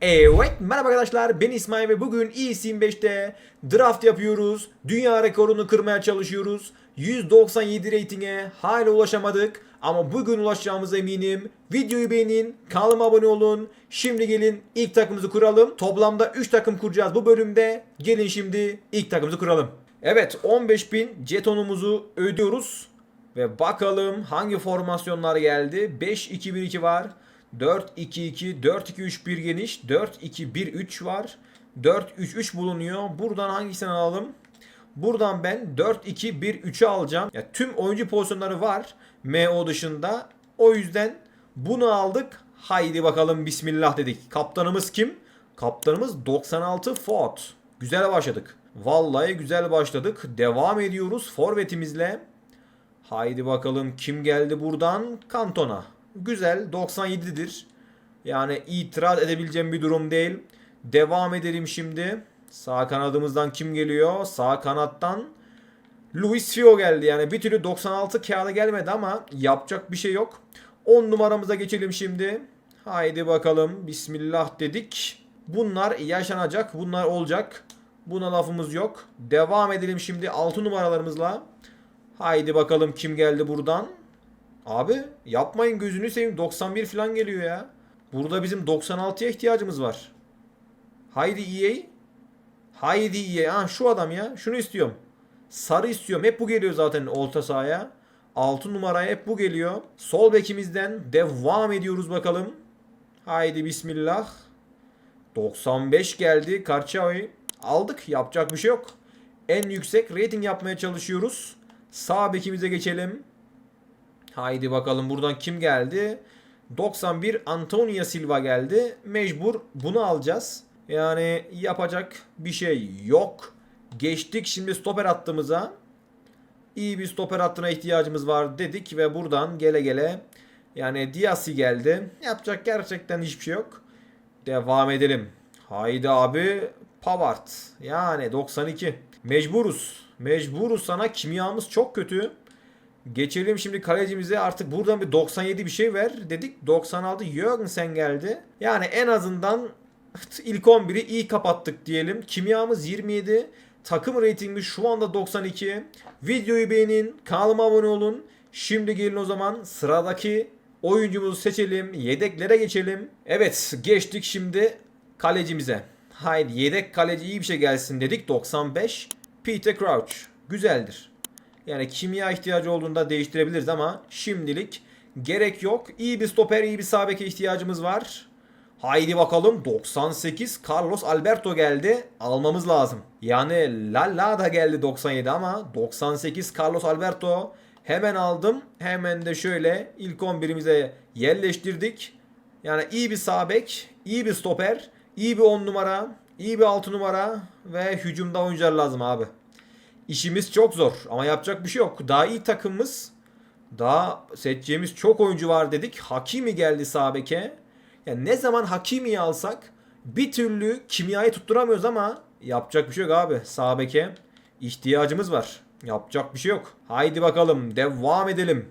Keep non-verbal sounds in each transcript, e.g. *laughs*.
Evet merhaba arkadaşlar ben İsmail ve bugün eSIM 5'te draft yapıyoruz. Dünya rekorunu kırmaya çalışıyoruz. 197 reytinge hala ulaşamadık ama bugün ulaşacağımıza eminim. Videoyu beğenin, kanalıma abone olun. Şimdi gelin ilk takımımızı kuralım. Toplamda 3 takım kuracağız bu bölümde. Gelin şimdi ilk takımımızı kuralım. Evet 15.000 jetonumuzu ödüyoruz. Ve bakalım hangi formasyonlar geldi. 5-2-1-2 var. 4-2-2, 4-2-3-1 geniş, 4-2-1-3 var. 4-3-3 bulunuyor. Buradan hangisini alalım? Buradan ben 4-2-1-3'ü alacağım. Ya tüm oyuncu pozisyonları var MO dışında. O yüzden bunu aldık. Haydi bakalım bismillah dedik. Kaptanımız kim? Kaptanımız 96 Ford. Güzel başladık. Vallahi güzel başladık. Devam ediyoruz forvetimizle. Haydi bakalım kim geldi buradan? Kantona. Güzel 97'dir. Yani itiraz edebileceğim bir durum değil. Devam edelim şimdi. Sağ kanadımızdan kim geliyor? Sağ kanattan Luis Fio geldi. Yani bir türlü 96 kağıda gelmedi ama yapacak bir şey yok. 10 numaramıza geçelim şimdi. Haydi bakalım. Bismillah dedik. Bunlar yaşanacak. Bunlar olacak. Buna lafımız yok. Devam edelim şimdi 6 numaralarımızla. Haydi bakalım kim geldi buradan. Abi yapmayın gözünü seveyim 91 falan geliyor ya. Burada bizim 96'ya ihtiyacımız var. Haydi EA. Haydi EA. Ha şu adam ya. Şunu istiyorum. Sarı istiyorum. Hep bu geliyor zaten orta sahaya. 6 numaraya hep bu geliyor. Sol bekimizden devam ediyoruz bakalım. Haydi bismillah. 95 geldi. Karçao'yu aldık. Yapacak bir şey yok. En yüksek rating yapmaya çalışıyoruz. Sağ bekimize geçelim. Haydi bakalım buradan kim geldi? 91 Antonio Silva geldi. Mecbur bunu alacağız. Yani yapacak bir şey yok. Geçtik şimdi stoper hattımıza. İyi bir stoper hattına ihtiyacımız var dedik ve buradan gele gele yani Diasi geldi. Yapacak gerçekten hiçbir şey yok. Devam edelim. Haydi abi Pavard. Yani 92. Mecburuz. Mecburuz sana kimyamız çok kötü. Geçelim şimdi kalecimize artık buradan bir 97 bir şey ver dedik. 96 Jürgensen geldi. Yani en azından ilk 11'i iyi kapattık diyelim. Kimyamız 27. Takım reytingimiz şu anda 92. Videoyu beğenin. Kanalıma abone olun. Şimdi gelin o zaman sıradaki oyuncumuzu seçelim. Yedeklere geçelim. Evet geçtik şimdi kalecimize. Haydi yedek kaleci iyi bir şey gelsin dedik. 95 Peter Crouch. Güzeldir. Yani kimya ihtiyacı olduğunda değiştirebiliriz ama şimdilik gerek yok. İyi bir stoper, iyi bir sağ beke ihtiyacımız var. Haydi bakalım 98 Carlos Alberto geldi. Almamız lazım. Yani Lala da geldi 97 ama 98 Carlos Alberto hemen aldım. Hemen de şöyle ilk 11'imize yerleştirdik. Yani iyi bir sağ bek, iyi bir stoper, iyi bir 10 numara, iyi bir 6 numara ve hücumda oyuncular lazım abi. İşimiz çok zor ama yapacak bir şey yok. Daha iyi takımımız. Daha seçeceğimiz çok oyuncu var dedik. Hakimi geldi sağ beke. Yani ne zaman Hakimi'yi alsak bir türlü kimyayı tutturamıyoruz ama yapacak bir şey yok abi. Sağ beke ihtiyacımız var. Yapacak bir şey yok. Haydi bakalım devam edelim.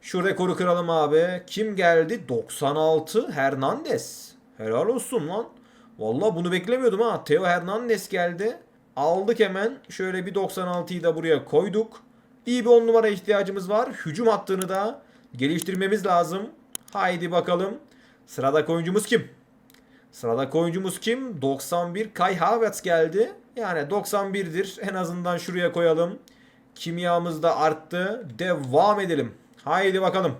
Şu rekoru kıralım abi. Kim geldi? 96 Hernandez. Helal olsun lan. Vallahi bunu beklemiyordum ha. Theo Hernandez geldi. Aldık hemen. Şöyle bir 96'yı da buraya koyduk. İyi bir 10 numara ihtiyacımız var. Hücum hattını da geliştirmemiz lazım. Haydi bakalım. Sıradaki oyuncumuz kim? Sıradaki oyuncumuz kim? 91 Kai Havertz geldi. Yani 91'dir. En azından şuraya koyalım. Kimyamız da arttı. Devam edelim. Haydi bakalım.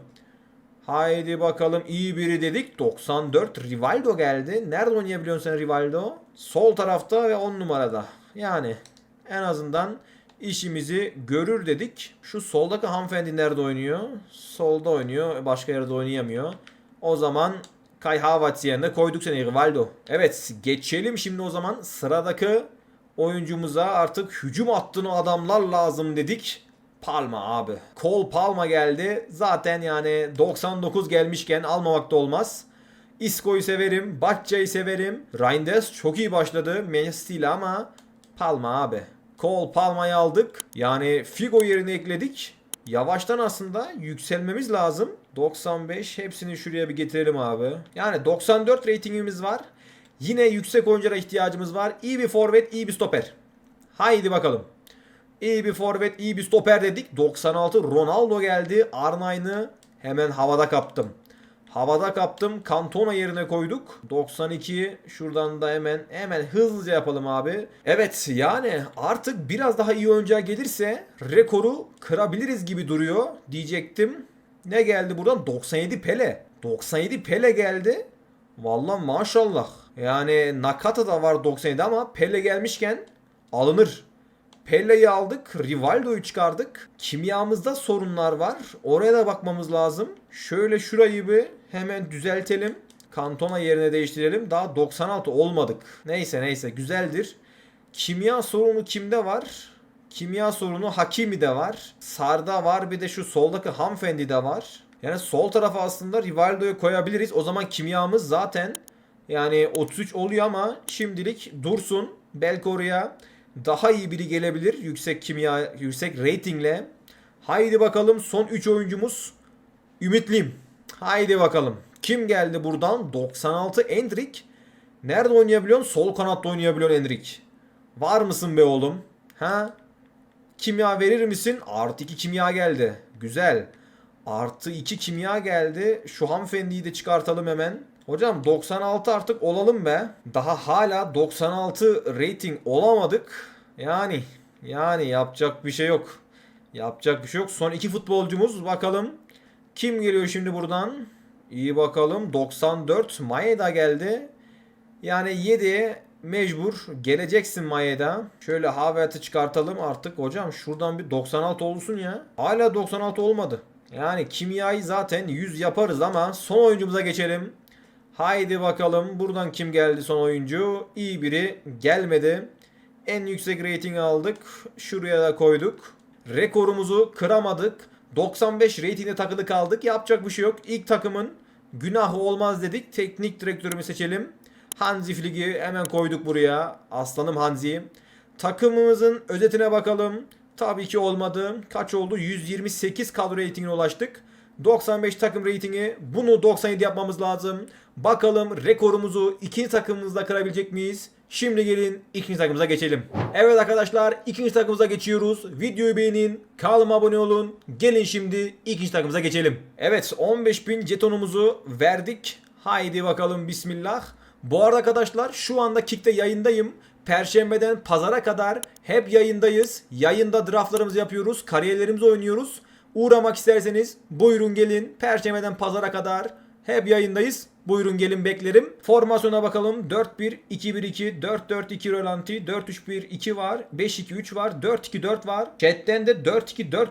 Haydi bakalım iyi biri dedik. 94 Rivaldo geldi. Nerede oynayabiliyorsun sen Rivaldo? Sol tarafta ve 10 numarada. Yani en azından işimizi görür dedik. Şu soldaki hanımefendi nerede oynuyor? Solda oynuyor. Başka yerde oynayamıyor. O zaman Kai Havertz yerine koyduk seni Rivaldo. Evet geçelim şimdi o zaman sıradaki oyuncumuza artık hücum hattını adamlar lazım dedik. Palma abi. Cole Palma geldi. Zaten yani 99 gelmişken almamak da olmaz. Isco'yu severim. Batça'yı severim. Reinders çok iyi başladı. Messi ile ama Palma abi. Cole Palma'yı aldık. Yani Figo yerine ekledik. Yavaştan aslında yükselmemiz lazım. 95 hepsini şuraya bir getirelim abi. Yani 94 ratingimiz var. Yine yüksek oyunculara ihtiyacımız var. İyi bir forvet, iyi bir stoper. Haydi bakalım. İyi bir forvet, iyi bir stoper dedik. 96 Ronaldo geldi. R9'ı hemen havada kaptım. Havada kaptım. Cantona yerine koyduk. 92 şuradan da hemen hemen hızlıca yapalım abi. Evet yani artık biraz daha iyi oyuncuya gelirse rekoru kırabiliriz gibi duruyor diyecektim. Ne geldi buradan? 97 Pele. 97 Pele geldi. Vallahi maşallah. Yani Nakata da var 97 ama Pele gelmişken alınır. Pelle'yi aldık. Rivaldo'yu çıkardık. Kimyamızda sorunlar var. Oraya da bakmamız lazım. Şöyle şurayı bir hemen düzeltelim. Kantona yerine değiştirelim. Daha 96 olmadık. Neyse neyse güzeldir. Kimya sorunu kimde var? Kimya sorunu Hakimi'de var. Sar'da var bir de şu soldaki hanımefendi var. Yani sol tarafa aslında Rivaldo'yu koyabiliriz. O zaman kimyamız zaten yani 33 oluyor ama şimdilik dursun. Belki oraya daha iyi biri gelebilir. Yüksek kimya, yüksek ratingle. Haydi bakalım son 3 oyuncumuz. Ümitliyim. Haydi bakalım. Kim geldi buradan? 96 Endrick. Nerede oynayabiliyorsun? Sol kanatta oynayabiliyorsun Endrick. Var mısın be oğlum? Ha? Kimya verir misin? Artı 2 kimya geldi. Güzel. Artı 2 kimya geldi. Şu hanımefendiyi de çıkartalım hemen. Hocam 96 artık olalım be. Daha hala 96 rating olamadık. Yani yani yapacak bir şey yok. Yapacak bir şey yok. Son iki futbolcumuz bakalım. Kim geliyor şimdi buradan? İyi bakalım. 94 Maeda geldi. Yani 7'ye mecbur geleceksin Maeda. Şöyle Havertz'i çıkartalım artık hocam. Şuradan bir 96 olsun ya. Hala 96 olmadı. Yani kimyayı zaten 100 yaparız ama son oyuncumuza geçelim. Haydi bakalım buradan kim geldi son oyuncu? İyi biri gelmedi. En yüksek rating aldık. Şuraya da koyduk. Rekorumuzu kıramadık. 95 ratingde takılı kaldık. Yapacak bir şey yok. İlk takımın günahı olmaz dedik. Teknik direktörümü seçelim. Hanzi Flick'i hemen koyduk buraya. Aslanım Hanzi. Takımımızın özetine bakalım. Tabii ki olmadı. Kaç oldu? 128 kadro ratingine ulaştık. 95 takım ratingi. Bunu 97 yapmamız lazım. Bakalım rekorumuzu ikinci takımımızda kırabilecek miyiz? Şimdi gelin ikinci takımımıza geçelim. Evet arkadaşlar ikinci takımımıza geçiyoruz. Videoyu beğenin, kanalıma abone olun. Gelin şimdi ikinci takımımıza geçelim. Evet 15.000 jetonumuzu verdik. Haydi bakalım bismillah. Bu arada arkadaşlar şu anda Kick'te yayındayım. Perşembeden pazara kadar hep yayındayız. Yayında draftlarımızı yapıyoruz. Kariyerlerimizi oynuyoruz. Uğramak isterseniz buyurun gelin. Perşembeden pazara kadar hep yayındayız. Buyurun gelin beklerim. Formasyona bakalım. 4-1-2-1-2, 4-4-2 Rolanti, 4-3-1-2 var, 5-2-3 var, 4-2-4 var. Chat'ten de 4-2-4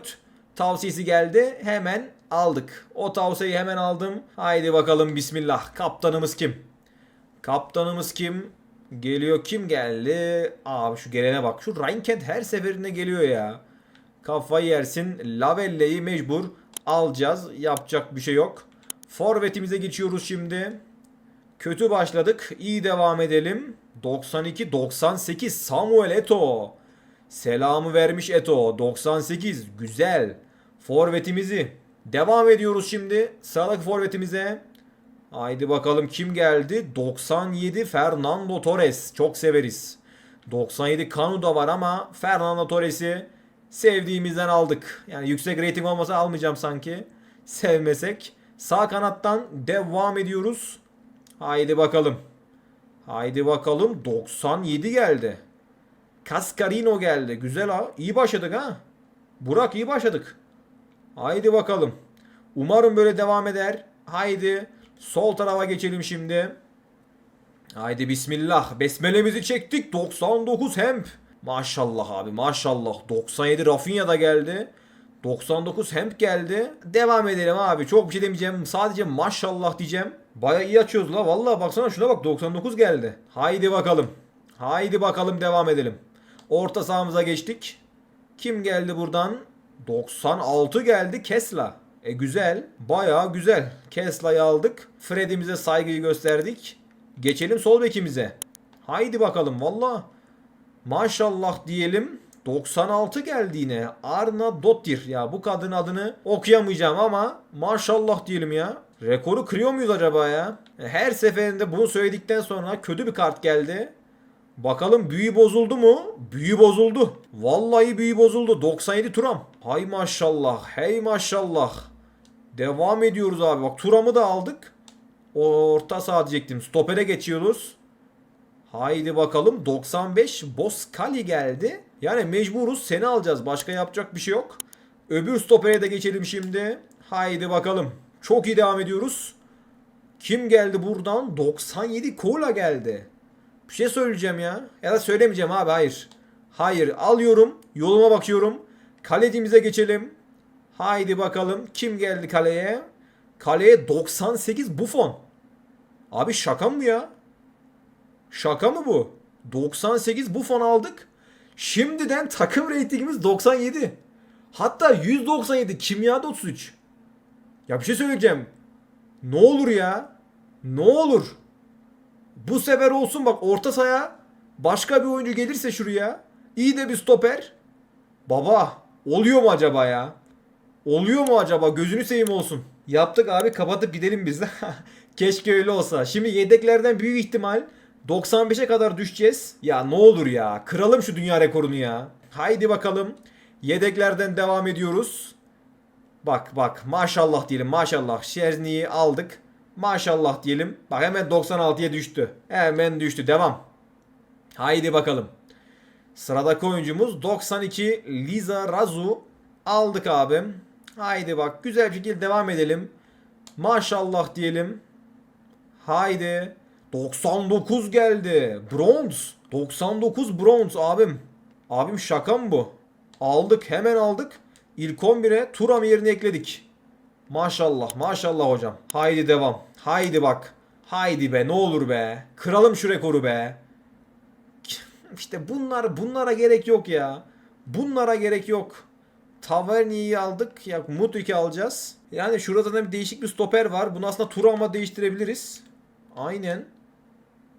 tavsiyesi geldi. Hemen aldık. O tavsiyeyi hemen aldım. Haydi bakalım bismillah. Kaptanımız kim? Kaptanımız kim? Geliyor kim geldi? Abi şu gelene bak. Şu Reinkent her seferinde geliyor ya. Kafayı yersin. Lavelle'yi mecbur alacağız. Yapacak bir şey yok. Forvetimize geçiyoruz şimdi. Kötü başladık. İyi devam edelim. 92-98 Samuel Eto. Selamı vermiş Eto. 98 güzel. Forvetimizi. Devam ediyoruz şimdi. Sıradaki forvetimize. Haydi bakalım kim geldi? 97 Fernando Torres. Çok severiz. 97 Kanu da var ama Fernando Torres'i sevdiğimizden aldık. Yani yüksek rating olmasa almayacağım sanki. Sevmesek. Sağ kanattan devam ediyoruz. Haydi bakalım. Haydi bakalım. 97 geldi. Cascarino geldi. Güzel ha. İyi başladık ha. Burak iyi başladık. Haydi bakalım. Umarım böyle devam eder. Haydi. Sol tarafa geçelim şimdi. Haydi bismillah. Besmelemizi çektik. 99 hemp. Maşallah abi maşallah. 97 Rafinha da geldi. 99 hemp geldi. Devam edelim abi. Çok bir şey demeyeceğim. Sadece maşallah diyeceğim. Baya iyi açıyoruz la. Vallahi baksana şuna bak 99 geldi. Haydi bakalım. Haydi bakalım devam edelim. Orta sahamıza geçtik. Kim geldi buradan? 96 geldi Kesla. E güzel. Baya güzel. Kesla'yı aldık. Fred'imize saygıyı gösterdik. Geçelim sol bekimize. Haydi bakalım valla. Maşallah diyelim. 96 geldi yine. Arna Dottir. Ya bu kadın adını okuyamayacağım ama maşallah diyelim ya. Rekoru kırıyor muyuz acaba ya? Her seferinde bunu söyledikten sonra kötü bir kart geldi. Bakalım büyü bozuldu mu? Büyü bozuldu. Vallahi büyü bozuldu. 97 Turam. Hay maşallah. Hey maşallah. Devam ediyoruz abi. Bak Turam'ı da aldık. Orta saha diyecektim. Stopere geçiyoruz. Haydi bakalım 95 Boskali geldi. Yani mecburuz seni alacağız. Başka yapacak bir şey yok. Öbür stopere de geçelim şimdi. Haydi bakalım. Çok iyi devam ediyoruz. Kim geldi buradan? 97 Kola geldi. Bir şey söyleyeceğim ya. Ya da söylemeyeceğim abi hayır. Hayır alıyorum. Yoluma bakıyorum. Kalecimize geçelim. Haydi bakalım. Kim geldi kaleye? Kaleye 98 Buffon. Abi şaka mı ya? Şaka mı bu? 98 Buffon aldık. Şimdiden takım reytingimiz 97. Hatta 197 kimyada 33. Ya bir şey söyleyeceğim. Ne olur ya? Ne olur? Bu sefer olsun bak orta sahaya başka bir oyuncu gelirse şuraya. iyi de bir stoper. Baba oluyor mu acaba ya? Oluyor mu acaba? Gözünü seveyim olsun. Yaptık abi kapatıp gidelim biz de. *laughs* Keşke öyle olsa. Şimdi yedeklerden büyük ihtimal 95'e kadar düşeceğiz. Ya ne olur ya. Kıralım şu dünya rekorunu ya. Haydi bakalım. Yedeklerden devam ediyoruz. Bak bak maşallah diyelim maşallah. Şerni'yi aldık. Maşallah diyelim. Bak hemen 96'ya düştü. Hemen düştü. Devam. Haydi bakalım. Sıradaki oyuncumuz 92 Liza Razu. Aldık abim. Haydi bak güzel bir şekilde devam edelim. Maşallah diyelim. Haydi. 99 geldi. Bronze. 99 bronze abim. Abim şaka mı bu? Aldık hemen aldık. İlk 11'e Turam yerini ekledik. Maşallah maşallah hocam. Haydi devam. Haydi bak. Haydi be ne olur be. Kıralım şu rekoru be. İşte bunlar bunlara gerek yok ya. Bunlara gerek yok. Taverni'yi aldık. Ya Mutuk'i alacağız. Yani şurada da bir değişik bir stoper var. Bunu aslında Turam'a değiştirebiliriz. Aynen.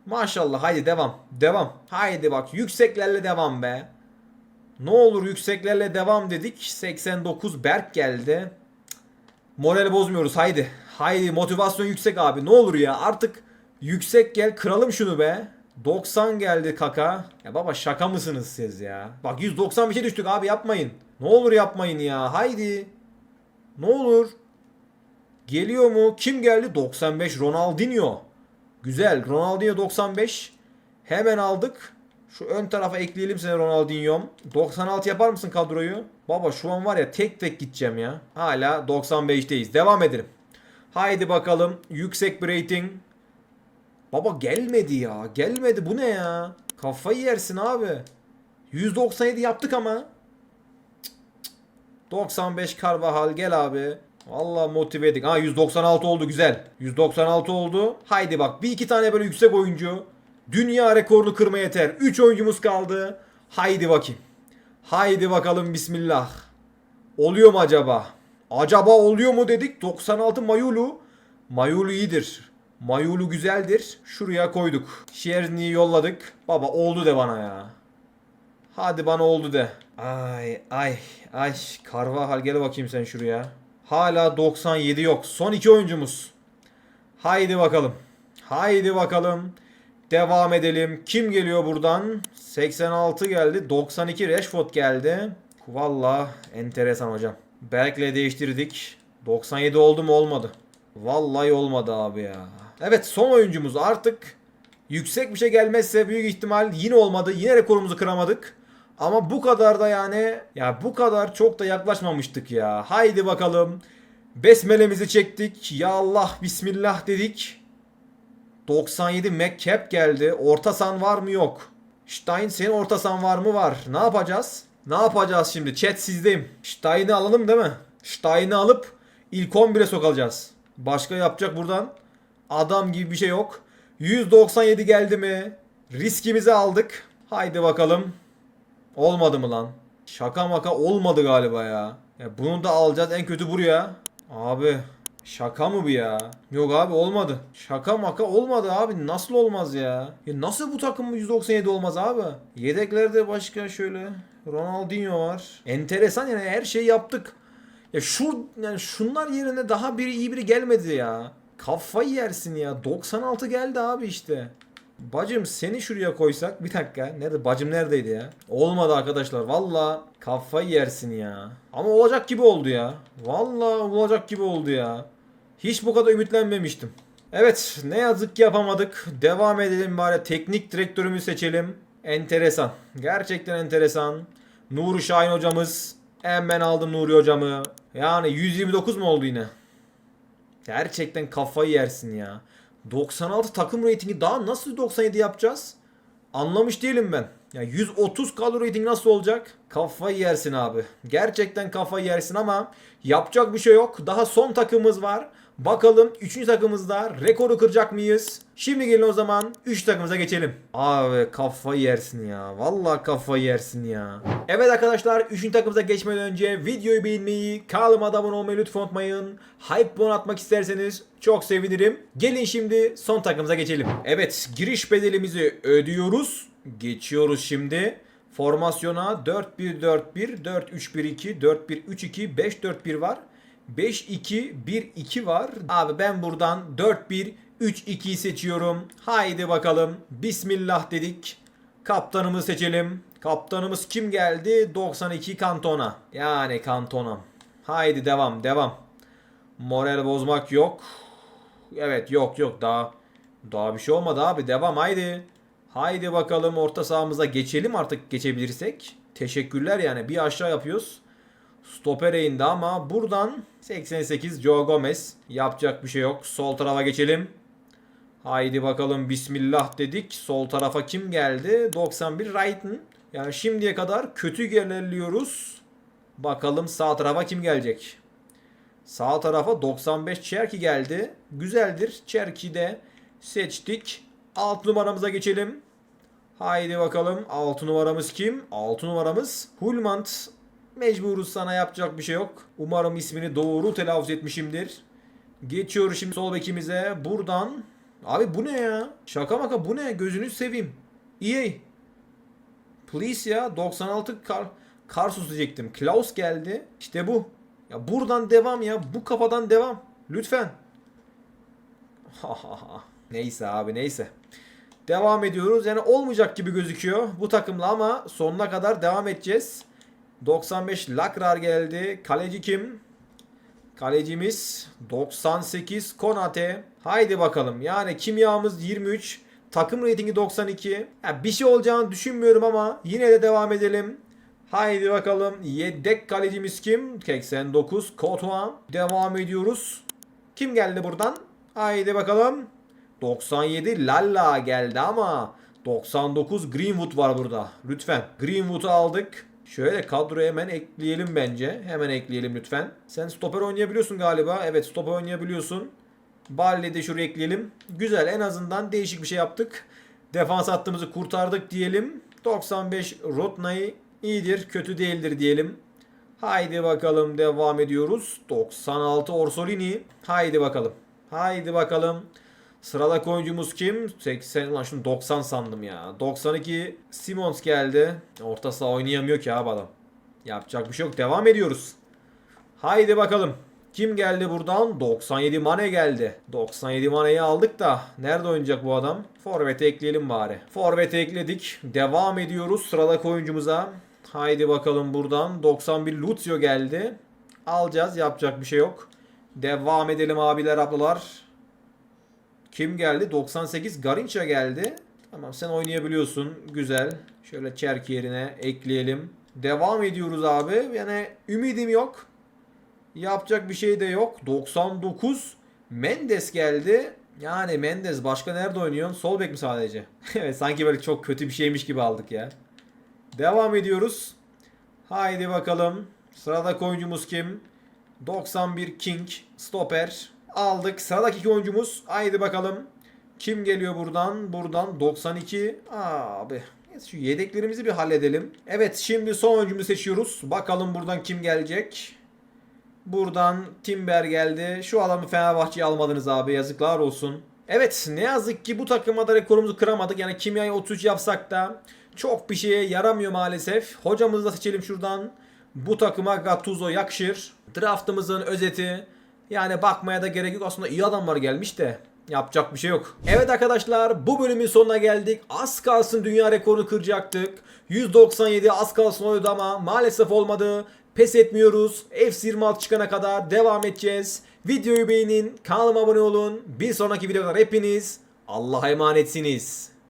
Maşallah haydi devam. Devam. Haydi bak yükseklerle devam be. Ne olur yükseklerle devam dedik. 89 Berk geldi. Moral bozmuyoruz haydi. Haydi motivasyon yüksek abi. Ne olur ya artık yüksek gel kıralım şunu be. 90 geldi kaka. Ya baba şaka mısınız siz ya? Bak 195'e düştük abi yapmayın. Ne olur yapmayın ya. Haydi. Ne olur. Geliyor mu? Kim geldi? 95 Ronaldinho. Güzel. Ronaldinho 95. Hemen aldık. Şu ön tarafa ekleyelim seni Ronaldinho'm. 96 yapar mısın kadroyu? Baba şu an var ya tek tek gideceğim ya. Hala 95'teyiz. Devam edelim. Haydi bakalım. Yüksek bir rating. Baba gelmedi ya. Gelmedi. Bu ne ya? Kafayı yersin abi. 197 yaptık ama. Cık, cık. 95 Carvajal gel abi. Valla motive edik. Ha 196 oldu güzel. 196 oldu. Haydi bak bir iki tane böyle yüksek oyuncu. Dünya rekorunu kırma yeter. 3 oyuncumuz kaldı. Haydi bakayım. Haydi bakalım bismillah. Oluyor mu acaba? Acaba oluyor mu dedik. 96 Mayulu. Mayulu iyidir. Mayulu güzeldir. Şuraya koyduk. Şerni'yi yolladık. Baba oldu de bana ya. Hadi bana oldu de. Ay ay ay. Carvajal gel bakayım sen şuraya. Hala 97 yok. Son iki oyuncumuz. Haydi bakalım. Haydi bakalım. Devam edelim. Kim geliyor buradan? 86 geldi. 92 Rashford geldi. Valla enteresan hocam. Berk'le değiştirdik. 97 oldu mu olmadı. Vallahi olmadı abi ya. Evet son oyuncumuz artık yüksek bir şey gelmezse büyük ihtimal yine olmadı. Yine rekorumuzu kıramadık. Ama bu kadar da yani ya bu kadar çok da yaklaşmamıştık ya. Haydi bakalım. Besmelemizi çektik. Ya Allah bismillah dedik. 97 McCap geldi. Orta san var mı yok. Stein senin orta san var mı var. Ne yapacağız? Ne yapacağız şimdi? Chat sizdeyim. Stein'i alalım değil mi? Stein'i alıp ilk 11'e sokacağız. Başka yapacak buradan adam gibi bir şey yok. 197 geldi mi? Riskimizi aldık. Haydi bakalım. Olmadı mı lan? Şaka maka olmadı galiba ya. ya bunu da alacağız en kötü buraya. Abi şaka mı bu ya? Yok abi olmadı. Şaka maka olmadı abi. Nasıl olmaz ya? ya nasıl bu takım 197 olmaz abi? Yedeklerde başka şöyle Ronaldinho var. Enteresan yani her şeyi yaptık. Ya şu yani şunlar yerine daha biri iyi biri gelmedi ya. Kafayı yersin ya. 96 geldi abi işte. Bacım seni şuraya koysak bir dakika. Nerede bacım neredeydi ya? Olmadı arkadaşlar. Valla kafayı yersin ya. Ama olacak gibi oldu ya. Valla olacak gibi oldu ya. Hiç bu kadar ümitlenmemiştim. Evet ne yazık ki yapamadık. Devam edelim bari teknik direktörümü seçelim. Enteresan. Gerçekten enteresan. Nuri Şahin hocamız. Hemen aldım Nuri hocamı. Yani 129 mu oldu yine? Gerçekten kafayı yersin ya. 96 takım reytingi daha nasıl 97 yapacağız? Anlamış değilim ben. Ya 130 kadro rating nasıl olacak? Kafayı yersin abi. Gerçekten kafayı yersin ama yapacak bir şey yok. Daha son takımımız var. Bakalım 3. takımımızda rekoru kıracak mıyız? Şimdi gelin o zaman 3 takımıza geçelim. Abi kafayı yersin ya. Vallahi kafayı yersin ya. Evet arkadaşlar 3. takımıza geçmeden önce videoyu beğenmeyi, kanalıma abone olmayı lütfen unutmayın. Hype bon atmak isterseniz çok sevinirim. Gelin şimdi son takımıza geçelim. Evet giriş bedelimizi ödüyoruz. Geçiyoruz şimdi. Formasyona 4-1-4-1, 4-3-1-2, 4-1-3-2, 5-4-1 var. 5-2-1-2 var. Abi ben buradan 4-1-3-2'yi seçiyorum. Haydi bakalım. Bismillah dedik. Kaptanımızı seçelim. Kaptanımız kim geldi? 92 Kantona. Yani Kantona. Haydi devam devam. Moral bozmak yok. Evet yok yok daha daha bir şey olmadı abi. Devam haydi. Haydi bakalım orta sahamıza geçelim artık geçebilirsek. Teşekkürler yani bir aşağı yapıyoruz. Stoper eğindi ama buradan 88 Joe Gomez. Yapacak bir şey yok. Sol tarafa geçelim. Haydi bakalım bismillah dedik. Sol tarafa kim geldi? 91 Wrighton. Yani şimdiye kadar kötü ilerliyoruz. Bakalım sağ tarafa kim gelecek? Sağ tarafa 95 Cherki geldi. Güzeldir. Cherki de seçtik. Alt numaramıza geçelim. Haydi bakalım 6 numaramız kim? 6 numaramız Hulmant. Mecburuz sana yapacak bir şey yok. Umarım ismini doğru telaffuz etmişimdir. Geçiyoruz şimdi sol bekimize. Buradan. Abi bu ne ya? Şaka maka bu ne? Gözünü seveyim. EA. Please ya. 96 kar, Karsus diyecektim. Klaus geldi. İşte bu. Ya buradan devam ya. Bu kafadan devam. Lütfen. *laughs* neyse abi neyse. Devam ediyoruz. Yani olmayacak gibi gözüküyor bu takımla ama sonuna kadar devam edeceğiz. 95 Lakrar geldi. Kaleci kim? Kalecimiz 98 Konate. Haydi bakalım. Yani kimyamız 23. Takım reytingi 92. Ya bir şey olacağını düşünmüyorum ama yine de devam edelim. Haydi bakalım. Yedek kalecimiz kim? 89 Kotuan. Devam ediyoruz. Kim geldi buradan? Haydi bakalım. 97 Lalla geldi ama 99 Greenwood var burada. Lütfen. Greenwood'u aldık. Şöyle kadroya hemen ekleyelim bence. Hemen ekleyelim lütfen. Sen stoper oynayabiliyorsun galiba. Evet stoper oynayabiliyorsun. Balle'yi de şuraya ekleyelim. Güzel en azından değişik bir şey yaptık. Defans hattımızı kurtardık diyelim. 95 Rotna'yı iyidir kötü değildir diyelim. Haydi bakalım devam ediyoruz. 96 Orsolini. Haydi bakalım. Haydi bakalım. Sıradaki oyuncumuz kim? 80 lan şunu 90 sandım ya. 92 Simons geldi. Orta saha oynayamıyor ki abi adam. Yapacak bir şey yok. Devam ediyoruz. Haydi bakalım. Kim geldi buradan? 97 Mane geldi. 97 Mane'yi aldık da nerede oynayacak bu adam? Forvet'e ekleyelim bari. Forvet'e ekledik. Devam ediyoruz sıradaki oyuncumuza. Haydi bakalım buradan. 91 Lucio geldi. Alacağız. Yapacak bir şey yok. Devam edelim abiler ablalar. Kim geldi? 98 Garinça geldi. Tamam sen oynayabiliyorsun. Güzel. Şöyle Çerki yerine ekleyelim. Devam ediyoruz abi. Yani ümidim yok. Yapacak bir şey de yok. 99 Mendes geldi. Yani Mendes başka nerede oynuyorsun? Sol bek mi sadece? *laughs* evet sanki böyle çok kötü bir şeymiş gibi aldık ya. Devam ediyoruz. Haydi bakalım. Sıradaki oyuncumuz kim? 91 King Stopper. Aldık. Sıradaki oyuncumuz. Haydi bakalım. Kim geliyor buradan? Buradan 92. Abi. Şu yedeklerimizi bir halledelim. Evet şimdi son oyuncumuzu seçiyoruz. Bakalım buradan kim gelecek? Buradan Timber geldi. Şu adamı Fenerbahçe'ye almadınız abi. Yazıklar olsun. Evet ne yazık ki bu takıma da rekorumuzu kıramadık. Yani kimyayı 33 yapsak da çok bir şeye yaramıyor maalesef. Hocamızı da seçelim şuradan. Bu takıma Gattuso yakışır. Draftımızın özeti. Yani bakmaya da gerek yok. Aslında iyi adamlar gelmiş de. Yapacak bir şey yok. Evet arkadaşlar bu bölümün sonuna geldik. Az kalsın dünya rekorunu kıracaktık. 197 az kalsın oydu ama maalesef olmadı. Pes etmiyoruz. FC26 çıkana kadar devam edeceğiz. Videoyu beğenin, kanalıma abone olun. Bir sonraki videoda hepiniz Allah'a emanetsiniz.